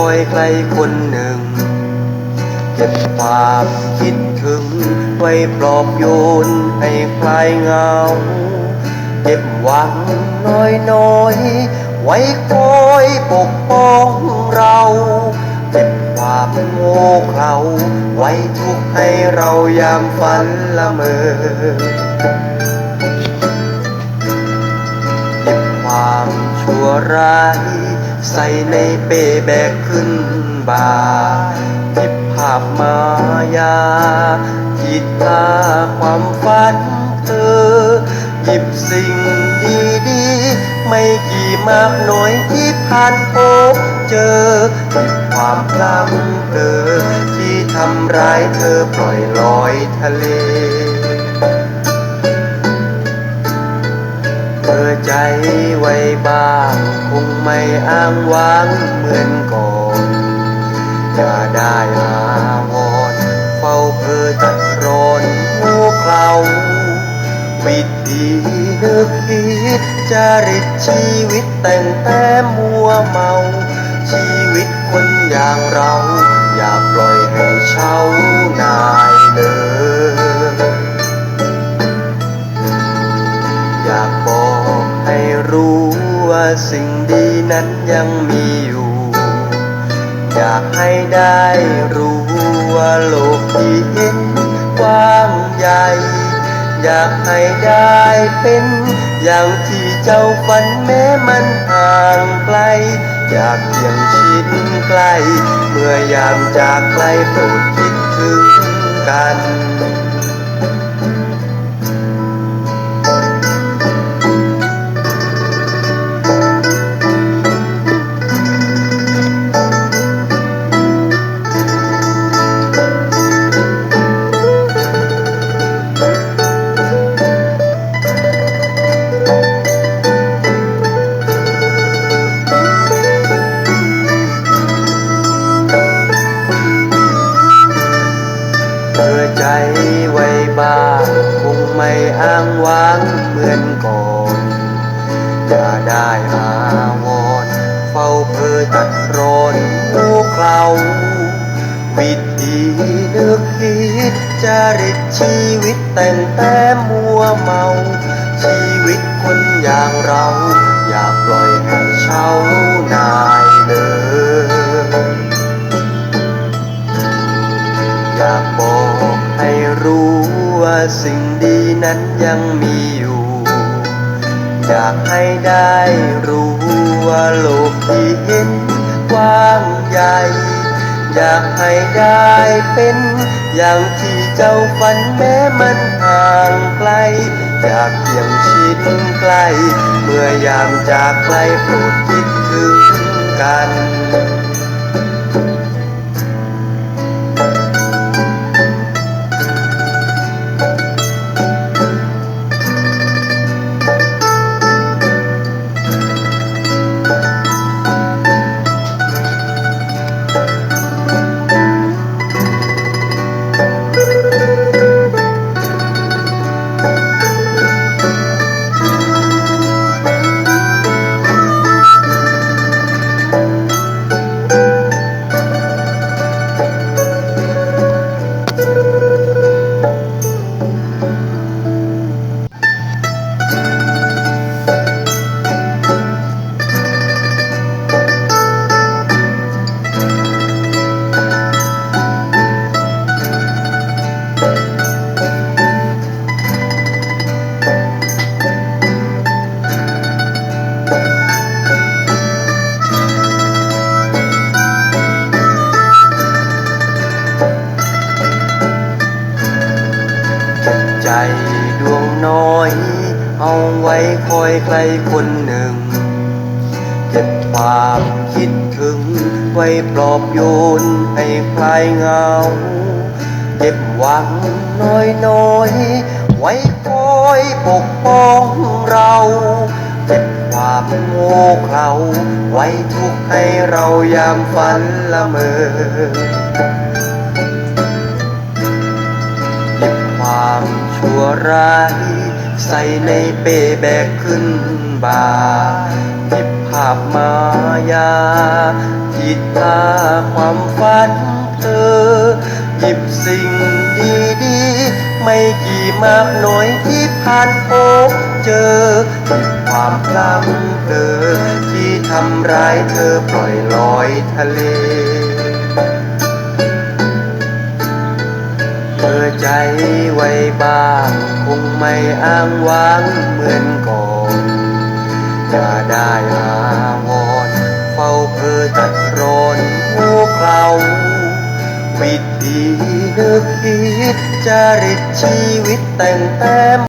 คอยใครคนหนึ่ง เก็บความคิดถึง ไว้ปลอบโยนให้คลายเงา เก็บหวังน้อยน้อยๆไว้คอยปกป้องเราเก็บความโง่เขลาไว้ทุกข์ให้เรายามฝันละเมอ ส่ในเป้แบกขึ้นบ่าเก็บภาพมายาขีดตาความฝันเธอ หยิบสิ่งดีๆ ไม่กี่มากน้อยที่ผ่านพบเจอหยิบความพลังเธอที่ทำร้ายเธอปล่อยลอยทะเล ธอใจไว้บ้างคงไม่อ้างว้างเหมือนก่อนจะได้อาวรณ์เฝ้าเพื่อตัดร้อนหัวเคลาวิธีนึกคิดจริตชีวิตแต่งแต่มัวเมา ชีวิตคนอย่างเรา อย่าปล่อยให้เช่านา อยากให้ได้รู้ว่าโลกที่เห็นกว้างใหญ่ อยากให้ได้เป็นอย่างที่เจ้าฝันแม้มันห่างไกล อยากเพียงชิดใกล้ เมื่อยามจากไกลโปรดคิดถึงกันาวรณ์เฝ้าเพื่อตัดรอนหัวเคลาวิธีนึกคิดจริตชีวิตแต่งแต่มัวเมา ชีวิตคนอย่างเรา อย่าปล่อยให้เช่านายเลยอยากบอกให้รู้ว่าสิ่งดีนั้นยังมีอยู่ อยากให้ได้รู้ว่าโลกที่เห็นกว้างใหญ่ อยากให้ได้เป็นอย่างที่เจ้าฝันแม้มันห่างไกล อยากเพียงชิดใกล้ เมื่อยามจากไกลโปรดคิดถึงกัน ใจดวงน้อย เอาไว้คอยใครคนหนึ่ง เก็บความคิดถึง ไว้ปลอบโยนให้คลายเงา เก็บหวังน้อยน้อยๆไว้คอยปกป้องเราเก็บความโง่เขลาไว้ทุกข์ให้เรายามฝันละเมอหยิบความ ชั่วร้าย ใส่ในเป้แบกขึ้นบ่าหยิบภาพมายาทิดตาความฝันเธอ หยิบสิ่งดีๆ ไม่กี่มากน้อยที่ผ่านพบเจอหยิบความพลังเธอที่ทำร้ายเธอปล่อยลอยทะเล ใจไว้บ้าง คงไม่อ้างว้างเหมือนก่อนจะได้อาวอนเฝ้าเพื่อจัดร้อนหัวเคราวิธีนึกคิดจริตชีวิตแต่งแต้ม